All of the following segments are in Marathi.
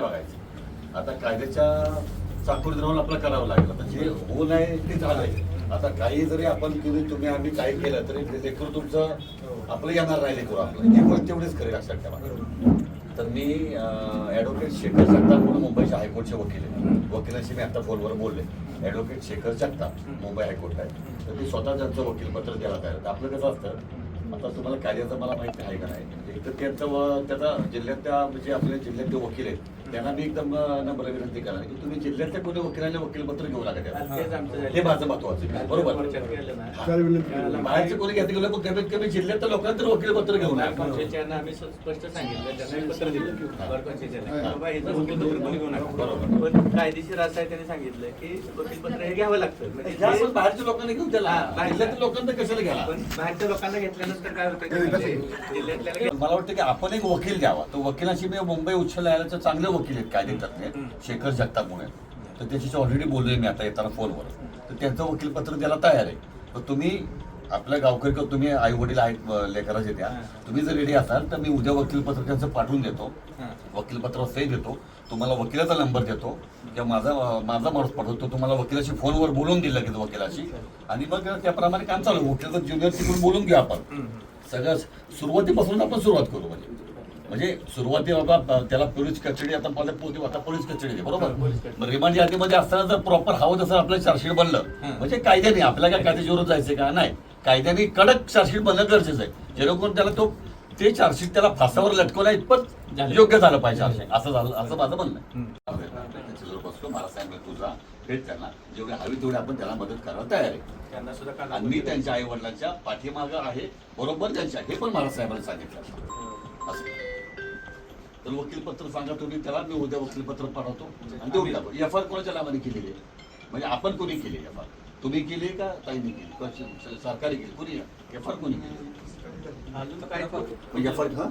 बघायचं. आता कायद्याच्या चाकूर राहून आपलं करावं लागेल. आता जे होऊ नये ते झालंय. आता काही जरी आपण केली तुम्ही आम्ही काही केलं तरी ते लेकरू तुमचं आपलं येणार नाही लेकरू आपलं. ही गोष्ट एवढीच खरी लक्षात ठेवा. तर मी ॲडव्होकेट शेखर जगताप म्हणून मुंबईच्या हायकोर्टचे वकील आहे. वकिलांशी मी आता फोनवर बोलले. Advocate Shekhar Jagtap Mumbai high court आहे. तर ते स्वतः त्यांचं वकीलपत्र द्यायला तयार आपलं कसं असतं आता तुम्हाला कार्याचं मला माहिती आहे का नाही तर त्यांचं व त्याचा जिल्ह्यातल्या म्हणजे आपले जिल्ह्यातले वकील आहेत त्यांना मी एकदम नम्र विनंती करणार की तुम्ही जिल्ह्यातल्या कोणी वकिलांना वकीलपत्र घेऊ. झालं. हे माझं महत्वाचं आहे. बरोबर बाहेरचे कोणी घेतले गेलं पण कमीत कमी जिल्ह्यातल्या लोकांना तर वकीलपत्र घेऊन नाही, नका. आम्ही स्पष्ट सांगितलं पत्र दिलं. हा. घेऊ बरोबर. पण कायदेशीर असं आहे त्यांनी सांगितलं की वकीलपत्र हे घ्यावं लागतं म्हणजे बाहेरच्या लोकांना घेऊन त्याला बाहेरच्या- जिल्ह्यातल्या लोकांना कशाला पण बाहेरच्या लोकांना घेतल्यानंतर काय होतं मला वाटतं की आपण एक वकील द्यावा. तो वकिलाशी मी मुंबई उच्च न्यायालयाचे चांगले वकील आहेत कायदे तज्ञ शेखर जगताप म्हणून तर त्याच्याशी ऑलरेडी बोललोय मी आता येताना फोनवर. तर त्यांचं वकीलपत्र द्यायला तयार आहे. तर तुम्ही आपल्या गावकरी किंवा तुम्ही आई वडील आहेत लेकराचे त्या तुम्ही जर रेडी असाल तर मी उद्या वकीलपत्र त्यांचं पाठवून देतो. वकीलपत्र सही देतो. तुम्हाला वकिलाचा नंबर देतो. किंवा माझा माझा माणूस पाठवतो. तुम्हाला वकिलाशी फोनवर बोलून दिलं की वकिलाशी. आणि मग त्याप्रमाणे काम चालू वकिलाचं ज्युनियर तिकडून बोलून घेऊ आपण. सगळं सुरुवातीपासून आपण सुरुवात करू म्हणजे. म्हणजे सुरुवाती बाबा त्याला पोलीस कस्टडी आता आता पोलीस कस्टडी आहे, बरोबर? रिमांड यादीमध्ये असताना जर प्रॉपर हवं तसं आपलं चार्जशीट बनलं. म्हणजे कायद्याने आपल्याला काय कायद्याच्या विरोध जायचं का? नाही. कायद्याने कडक चार्जशीट बनणं गरजेचं आहे. जेणेकरून त्याला तो ते चार्जशीट त्याला फासावर लटकवण्या इतपत झालं. योग्य झालं पाहिजे असं झालं असं माझं म्हणणं आहे. हं. बसतो मला तुझा भेट त्यांना. जेवढी हवी तेवढी आपण त्याला मदत करायला तयार आहे. त्यांना सुद्धा आणि मी त्यांच्या आई वडिलांच्या पाठीमागं आहे. बरोबर त्यांच्या. हे पण मला साहेबांनी सांगितलं. असं. तर वकीलपत्र सांगा तुम्ही त्याला. मी उद्या वकीलपत्र पाठवतो. आणि देऊन टाकू. एफ आर कोणाच्या नावाने केलेली आहे? म्हणजे आपण कोणी केली एफ आर? तुम्ही केली का ताईने केली? सरकारी केली? कोणी एफ आर कोणी केली? एफ आर हा?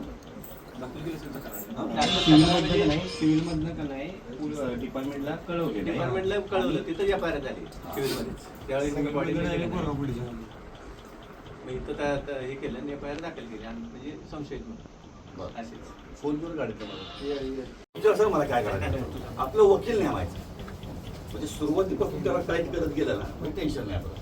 नाही का नाही डिपार्टमेंटला कळवले डिपार्टमेंटला कळवलं तिथं एफ आय आर झाली सिव्हिलमध्ये त्यावेळी मी इथं हे केलं एफ आय आर दाखल केली आणि म्हणजे संशयित म्हणून. फोनवर गाडी तुमचं असं मला काय करायचं? आपलं वकील नेमायचं म्हणजे सुरुवातीपासून त्याला टाईट करत गेलं ना म्हणजे टेन्शन नाही आपलं.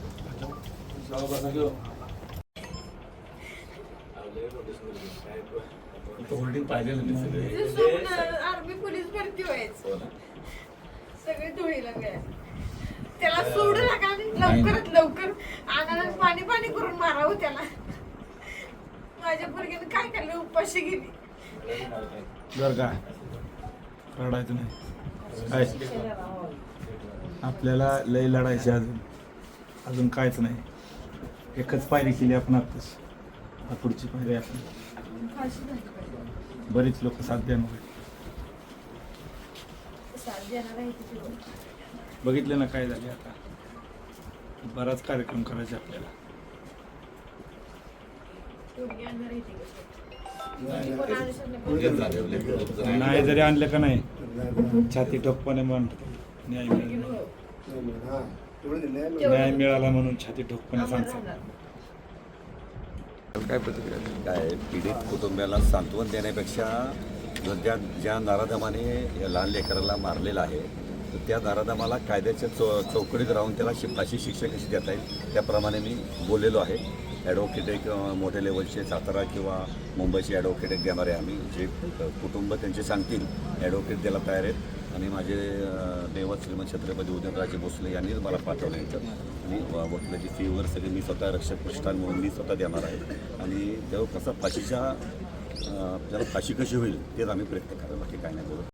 होल्डिंग पाहिलेलं मी सगळे तुझं स्वप्न आर्मी पोलीस भरती व्हायचं. हो ना. सगळे धुळीला काय त्याला सोडू नका आणि लवकरात लवकर अंगाला पाणी पाणी करून मारावं त्याला. माझ्या पोरगीने काय केलं उपाशी गेली. जर का? रडायचं नाही. काय आपल्याला लय लढायचे अजून. अजून कायच नाही. एकच पायरी केली आपण आताच आता पुढची पायरी आपण. बरीच लोक साथ देणार. बघितलं ना काय झाले आता. बराच कार्यक्रम करायचे आपल्याला. नाही. जरा- नाही जरी आणलं का नाही छाती ठोकपणे म्हणतो न्याय मिळाला. न्याय मिळाला म्हणून छाती ठोकपणे सांगतात. काय प्रतिक्रिया काय पीडित कुटुंबियाला सांत्वन देण्यापेक्षा जो ज्या ज्या नाराधमाने या लहान लेकराला मारलेलं आहे तर त्या नाराधमाला कायद्याच्या चौ चौकटीत राहून त्याला शि फाशी शिक्षा कशी देता येईल? त्याप्रमाणे मी बोललेलो आहे. ॲडव्होकेट एक अं, मोठ्या लेवलचे सातारा किंवा मुंबईचे ॲडव्होकेट एक देणारे आम्ही. जे कुटुंब त्यांचे सांगतील ॲडव्होकेट द्यायला तयार आहेत. आणि माझे अं, दैवत श्रीमंत छत्रपती उदयनराजे भोसले यांनीच मला पाठवलं इथं आणि व- वकिलाची फी वगैरे सगळी मी स्वतः रक्षक प्रतिष्ठान म्हणून मी स्वतः देणार आहे. आणि तेव्हा कसं फाशीच्या त्याला फाशी कशी होईल तेच आम्ही प्रयत्न करायला बाकी काय नाही बोलत.